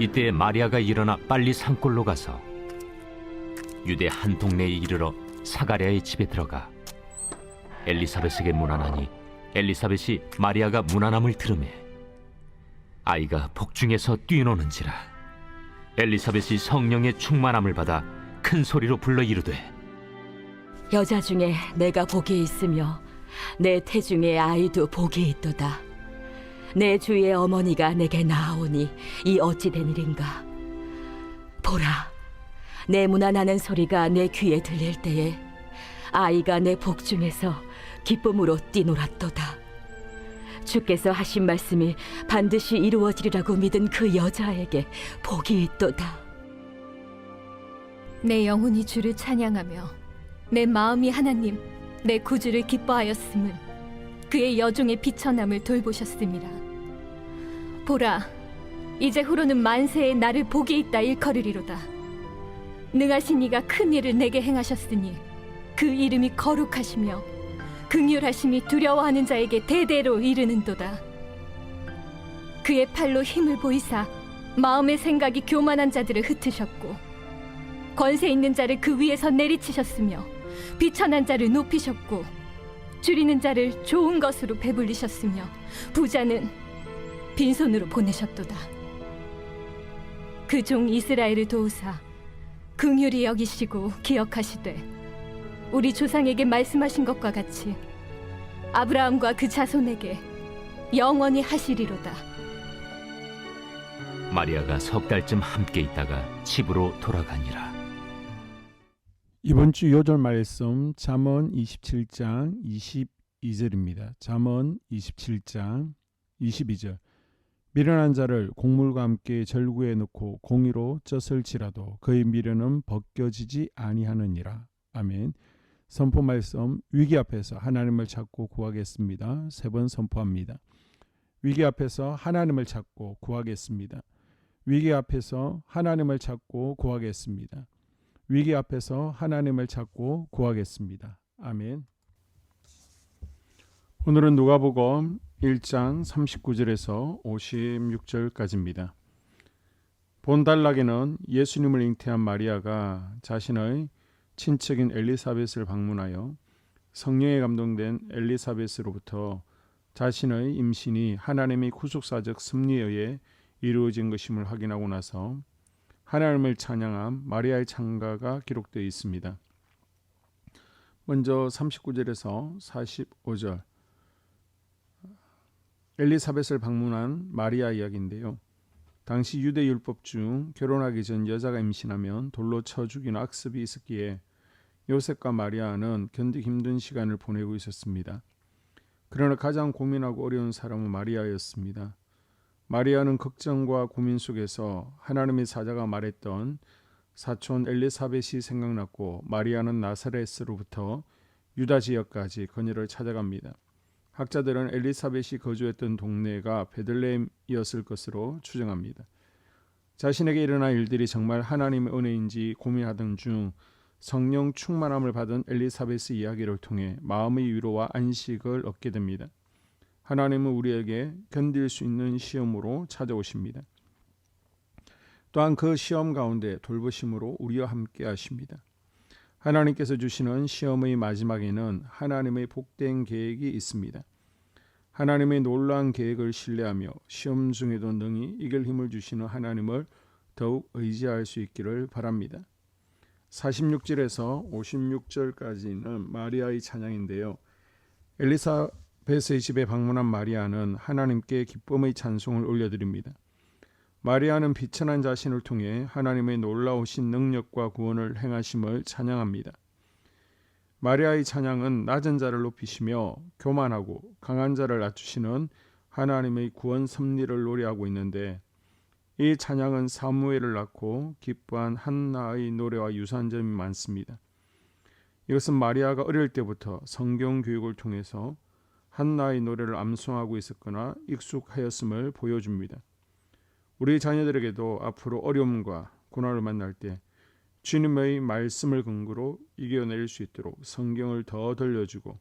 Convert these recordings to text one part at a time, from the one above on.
이때 마리아가 일어나 빨리 산골로 가서 유대 한 동네에 이르러 사가랴의 집에 들어가 엘리사벳에게 문안하니 엘리사벳이 마리아가 문안함을 들으매 아이가 복중에서 뛰노는지라 엘리사벳이 성령의 충만함을 받아 큰 소리로 불러 이르되 여자 중에 내가 복이 있으며 내 태중에 아이도 복이 있도다. 내 주의 어머니가 내게 나아오니 이 어찌 된 일인가? 보라, 내 문안하는 소리가 내 귀에 들릴 때에 아이가 내 복중에서 기쁨으로 뛰놀았도다. 주께서 하신 말씀이 반드시 이루어지리라고 믿은 그 여자에게 복이 있도다. 내 영혼이 주를 찬양하며 내 마음이 하나님 내 구주를 기뻐하였음은 그의 여종의 비천함을 돌보셨습니다. 보라, 이제 후로는 만세에 나를 복이 있다 일컬으리로다. 능하신 이가 큰 일을 내게 행하셨으니 그 이름이 거룩하시며 긍휼하심이 두려워하는 자에게 대대로 이르는도다. 그의 팔로 힘을 보이사 마음의 생각이 교만한 자들을 흩으셨고 권세 있는 자를 그 위에서 내리치셨으며 비천한 자를 높이셨고 줄이는 자를 좋은 것으로 배불리셨으며 부자는 빈손으로 보내셨도다. 그 종 이스라엘을 도우사 긍휼히 여기시고 기억하시되 우리 조상에게 말씀하신 것과 같이 아브라함과 그 자손에게 영원히 하시리로다. 마리아가 석 달쯤 함께 있다가 집으로 돌아가니라 이번 주 요절 말씀 잠언 27장 22절입니다. 잠언 27장 22절 미련한 자를 곡물과 함께 절구에 넣고 공의로 젖을 치라도 그의 미련은 벗겨지지 아니하느니라. 아멘. 선포 말씀 위기 앞에서 하나님을 찾고 구하겠습니다. 세 번 선포합니다. 위기 앞에서 하나님을 찾고 구하겠습니다. 위기 앞에서 하나님을 찾고 구하겠습니다. 위기 앞에서 하나님을 찾고 구하겠습니다. 아멘. 오늘은 누가복음 1장 39절에서 56절까지입니다. 본달락에는 예수님을 잉태한 마리아가 자신의 친척인 엘리사벳을 방문하여 성령에 감동된 엘리사벳으로부터 자신의 임신이 하나님의 구속사적 섭리에 의해 이루어진 것임을 확인하고 나서 하나님을 찬양함 마리아의 찬가가 기록되어 있습니다. 먼저 39절에서 45절 엘리사벳을 방문한 마리아 이야기인데요. 당시 유대 율법 중 결혼하기 전 여자가 임신하면 돌로 쳐 죽이는 악습이 있었기에 요셉과 마리아는 견디기 힘든 시간을 보내고 있었습니다. 그러나 가장 고민하고 어려운 사람은 마리아였습니다. 마리아는 걱정과 고민 속에서 하나님의 사자가 말했던 사촌 엘리사벳이 생각났고 마리아는 나사렛으로부터 유다 지역까지 그녀를 찾아갑니다. 학자들은 엘리사벳이 거주했던 동네가 베들레헴이었을 것으로 추정합니다. 자신에게 일어난 일들이 정말 하나님의 은혜인지 고민하던 중 성령 충만함을 받은 엘리사벳의 이야기를 통해 마음의 위로와 안식을 얻게 됩니다. 하나님은 우리에게 견딜 수 있는 시험으로 찾아오십니다. 또한 그 시험 가운데 돌보심으로 우리와 함께 하십니다. 하나님께서 주시는 시험의 마지막에는 하나님의 복된 계획이 있습니다. 하나님의 놀라운 계획을 신뢰하며 시험 중에도 능히 이길 힘을 주시는 하나님을 더욱 의지할 수 있기를 바랍니다. 46절에서 56절까지는 마리아의 찬양인데요. 엘리사벳의 집에 방문한 마리아는 하나님께 기쁨의 찬송을 올려드립니다. 마리아는 비천한 자신을 통해 하나님의 놀라우신 능력과 구원을 행하심을 찬양합니다. 마리아의 찬양은 낮은 자를 높이시며 교만하고 강한 자를 낮추시는 하나님의 구원 섭리를 노래하고 있는데 이 찬양은 사무엘을 낳고 기뻐한 한나의 노래와 유사한 점이 많습니다. 이것은 마리아가 어릴 때부터 성경 교육을 통해서 한나의 노래를 암송하고 있었거나 익숙하였음을 보여줍니다. 우리 자녀들에게도 앞으로 어려움과 고난을 만날 때 주님의 말씀을 근거로 이겨낼 수 있도록 성경을 더 들려주고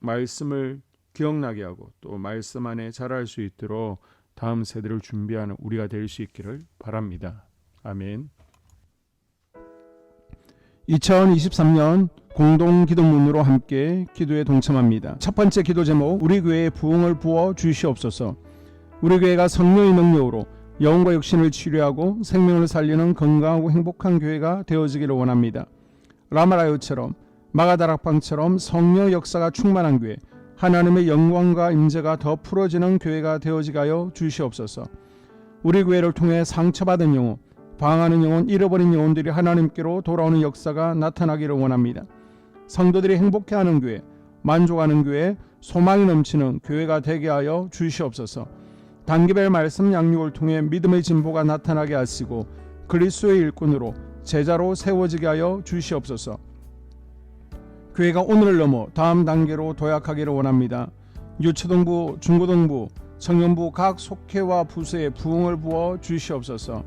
말씀을 기억나게 하고 또 말씀 안에 자랄 수 있도록 다음 세대를 준비하는 우리가 될 수 있기를 바랍니다. 아멘. 2023년 공동 기도문으로 함께 기도에 동참합니다. 첫 번째 기도 제목 우리 교회에 부흥을 부어 주시옵소서. 우리 교회가 성령의 능력으로 영과 육신을 치료하고 생명을 살리는 건강하고 행복한 교회가 되어지기를 원합니다. 라마라요처럼 마가다락방처럼 성령 역사가 충만한 교회, 하나님의 영광과 임재가 더 풀어지는 교회가 되어지게 하여 주시옵소서. 우리 교회를 통해 상처받은 영혼, 방황하는 영혼, 잃어버린 영혼들이 하나님께로 돌아오는 역사가 나타나기를 원합니다. 성도들이 행복해하는 교회, 만족하는 교회, 소망이 넘치는 교회가 되게 하여 주시옵소서. 단기별 말씀 양육을 통해 믿음의 진보가 나타나게 하시고 그리스도의 일꾼으로 제자로 세워지게 하여 주시옵소서. 교회가 오늘을 넘어 다음 단계로 도약하기를 원합니다. 유초등부, 중고등부, 청년부 각 속회와 부서에 부흥을 부어 주시옵소서.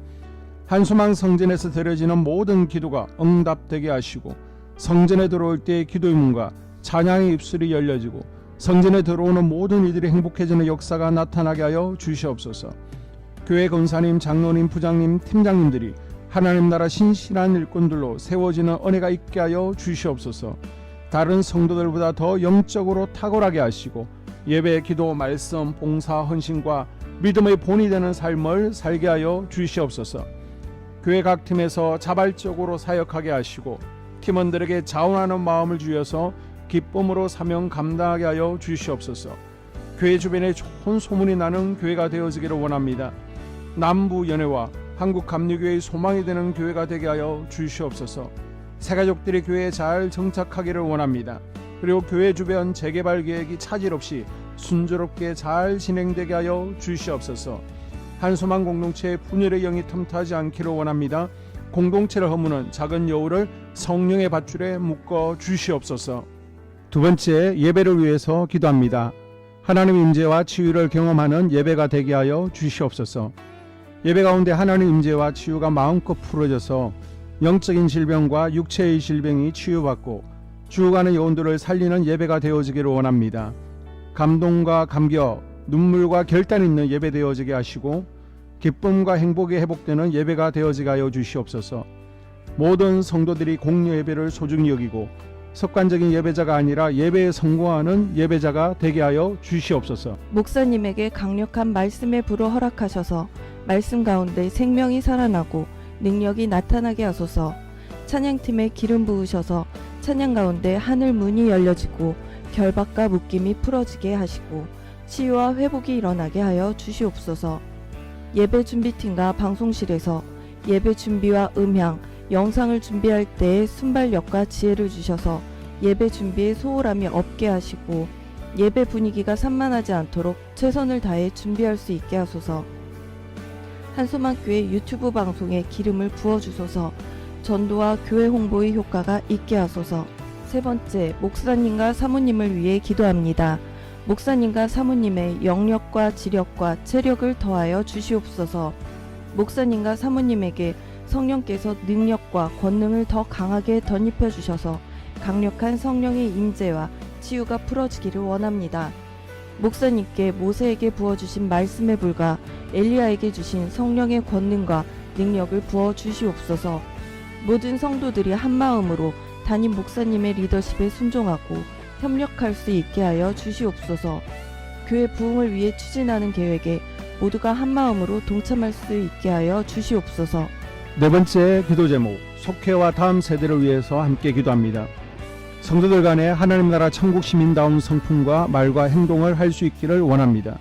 한소망 성전에서 드려지는 모든 기도가 응답되게 하시고 성전에 들어올 때의 기도의 문과 찬양의 입술이 열려지고 성전에 들어오는 모든 이들이 행복해지는 역사가 나타나게 하여 주시옵소서. 교회 권사님, 장로님, 부장님, 팀장님들이 하나님 나라 신실한 일꾼들로 세워지는 은혜가 있게 하여 주시옵소서. 다른 성도들보다 더 영적으로 탁월하게 하시고 예배, 기도, 말씀, 봉사, 헌신과 믿음의 본이 되는 삶을 살게 하여 주시옵소서. 교회 각 팀에서 자발적으로 사역하게 하시고 팀원들에게 자원하는 마음을 주셔서 기쁨으로 사명 감당하게 하여 주시옵소서. 교회 주변에 좋은 소문이 나는 교회가 되어지기를 원합니다. 남부 연회와 한국 감리교회의 소망이 되는 교회가 되게 하여 주시옵소서. 새 가족들이 교회에 잘 정착하기를 원합니다. 그리고 교회 주변 재개발 계획이 차질 없이 순조롭게 잘 진행되게 하여 주시옵소서. 한소망 공동체의 분열의 영이 틈타지 않기를 원합니다. 공동체를 허무는 작은 여우를 성령의 밧줄에 묶어 주시옵소서. 두 번째 예배를 위해서 기도합니다. 하나님 임재와 치유를 경험하는 예배가 되게 하여 주시옵소서. 예배 가운데 하나님 임재와 치유가 마음껏 풀어져서 영적인 질병과 육체의 질병이 치유받고 죽어가는 영혼들을 살리는 예배가 되어지기를 원합니다. 감동과 감격, 눈물과 결단 있는 예배 되어지게 하시고 기쁨과 행복이 회복되는 예배가 되어지게 하여 주시옵소서. 모든 성도들이 공여 예배를 소중히 여기고 습관적인 예배자가 아니라 예배에 성공하는 예배자가 되게 하여 주시옵소서. 목사님에게 강력한 말씀의 불을 허락하셔서 말씀 가운데 생명이 살아나고 능력이 나타나게 하소서. 찬양팀에 기름 부으셔서 찬양 가운데 하늘 문이 열려지고 결박과 묶임이 풀어지게 하시고 치유와 회복이 일어나게 하여 주시옵소서. 예배 준비팀과 방송실에서 예배 준비와 음향, 영상을 준비할 때의 순발력과 지혜를 주셔서 예배 준비에 소홀함이 없게 하시고 예배 분위기가 산만하지 않도록 최선을 다해 준비할 수 있게 하소서. 한소망교회 유튜브 방송에 기름을 부어 주소서. 전도와 교회 홍보의 효과가 있게 하소서. 세 번째, 목사님과 사모님을 위해 기도합니다. 목사님과 사모님의 영력과 지력과 체력을 더하여 주시옵소서. 목사님과 사모님에게 성령께서 능력과 권능을 더 강하게 덧입혀 주셔서 강력한 성령의 임재와 치유가 풀어지기를 원합니다. 목사님께 모세에게 부어주신 말씀의 불과 엘리야에게 주신 성령의 권능과 능력을 부어 주시옵소서. 모든 성도들이 한 마음으로 담임 목사님의 리더십에 순종하고 협력할 수 있게 하여 주시옵소서. 교회 부흥을 위해 추진하는 계획에 모두가 한 마음으로 동참할 수 있게 하여 주시옵소서. 네 번째 기도 제목 속회와 다음 세대를 위해서 함께 기도합니다. 성도들 간에 하나님 나라 천국 시민다운 성품과 말과 행동을 할 수 있기를 원합니다.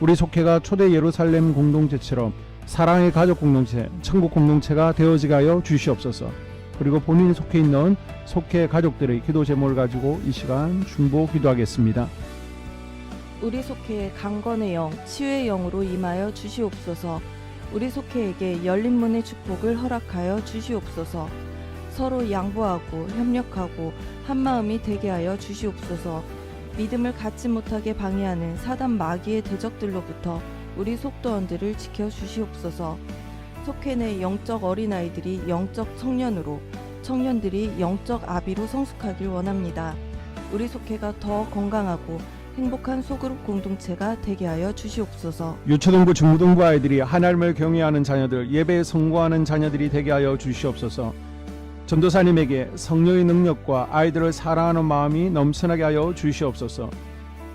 우리 속회가 초대 예루살렘 공동체처럼 사랑의 가족 공동체, 천국 공동체가 되어지게 하여 주시옵소서. 그리고 본인이 속해 있는 속회 가족들의 기도 제목을 가지고 이 시간 중보 기도하겠습니다. 우리 속회에 강건의 영, 치유의 영으로 임하여 주시옵소서. 우리 속회에게 열린 문의 축복을 허락하여 주시옵소서. 서로 양보하고 협력하고 한 마음이 되게 하여 주시옵소서. 믿음을 갖지 못하게 방해하는 사단 마귀의 대적들로부터 우리 속도원들을 지켜 주시옵소서. 속회 내 영적 어린아이들이 영적 청년으로, 청년들이 영적 아비로 성숙하길 원합니다. 우리 속회가 더 건강하고 행복한 소그룹 공동체가 되게 하여 주시옵소서. 유초등부 중고등부 아이들이 하나님을 경외하는 자녀들 예배에 성공하는 자녀들이 되게 하여 주시옵소서. 전도사님에게 성령의 능력과 아이들을 사랑하는 마음이 넘쳐나게 하여 주시옵소서.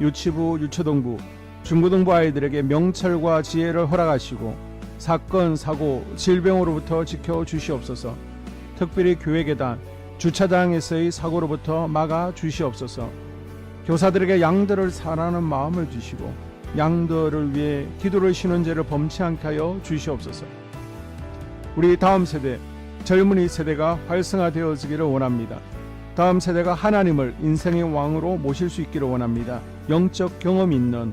유치부 유초등부 중고등부 아이들에게 명철과 지혜를 허락하시고 사건 사고 질병으로부터 지켜 주시옵소서. 특별히 교회 계단 주차장에서의 사고로부터 막아 주시옵소서 교사들에게 양들을 사랑하는 마음을 주시고 양들을 위해 기도를 쉬는 죄를 범치 않게 하여 주시옵소서. 우리 다음 세대 젊은이 세대가 활성화되어지기를 원합니다. 다음 세대가 하나님을 인생의 왕으로 모실 수 있기를 원합니다. 영적 경험 있는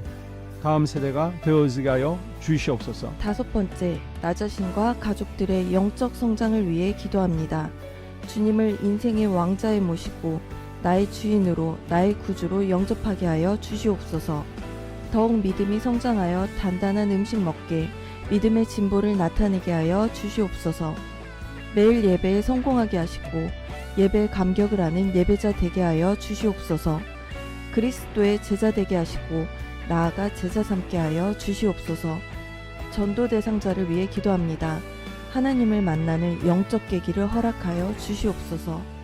다음 세대가 되어지게 하여 주시옵소서. 다섯 번째, 나 자신과 가족들의 영적 성장을 위해 기도합니다. 주님을 인생의 왕자에 모시고 나의 주인으로 나의 구주로 영접하게 하여 주시옵소서. 더욱 믿음이 성장하여 단단한 음식 먹게 믿음의 진보를 나타내게 하여 주시옵소서. 매일 예배에 성공하게 하시고 예배에 감격을 하는 예배자 되게 하여 주시옵소서. 그리스도의 제자 되게 하시고 나아가 제자 삼게 하여 주시옵소서. 전도 대상자를 위해 기도합니다. 하나님을 만나는 영적 계기를 허락하여 주시옵소서.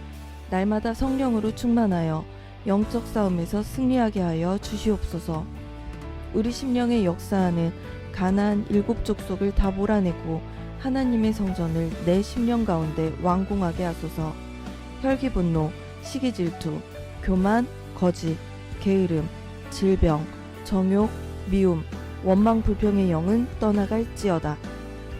날마다 성령으로 충만하여 영적 싸움에서 승리하게 하여 주시옵소서. 우리 심령의 역사하는 가나안 일곱 족속을 다 몰아내고 하나님의 성전을 내 심령 가운데 완공하게 하소서. 혈기 분노, 시기 질투, 교만, 거짓, 게으름, 질병, 정욕, 미움, 원망 불평의 영은 떠나갈지어다.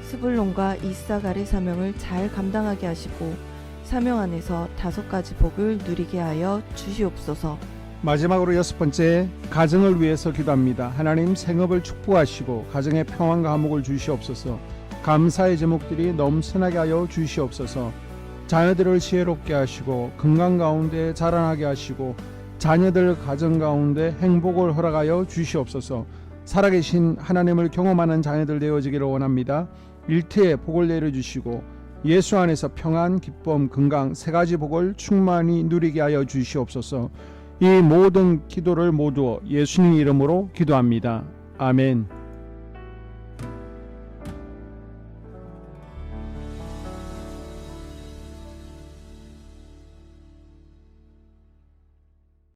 스불론과 이사갈의 사명을 잘 감당하게 하시고 사명 안에서 다섯 가지 복을 누리게 하여 주시옵소서. 마지막으로 여섯 번째 가정을 위해서 기도합니다. 하나님 생업을 축복하시고 가정에 평안과 화목을 주시옵소서. 감사의 제목들이 넘쳐나게 하여 주시옵소서. 자녀들을 지혜롭게 하시고 건강 가운데 자라나게 하시고 자녀들 가정 가운데 행복을 허락하여 주시옵소서. 살아계신 하나님을 경험하는 자녀들 되어지기를 원합니다. 일태에 복을 내려 주시고 예수 안에서 평안, 기쁨, 건강 세 가지 복을 충만히 누리게 하여 주시옵소서. 이 모든 기도를 모두 예수님 이름으로 기도합니다. 아멘.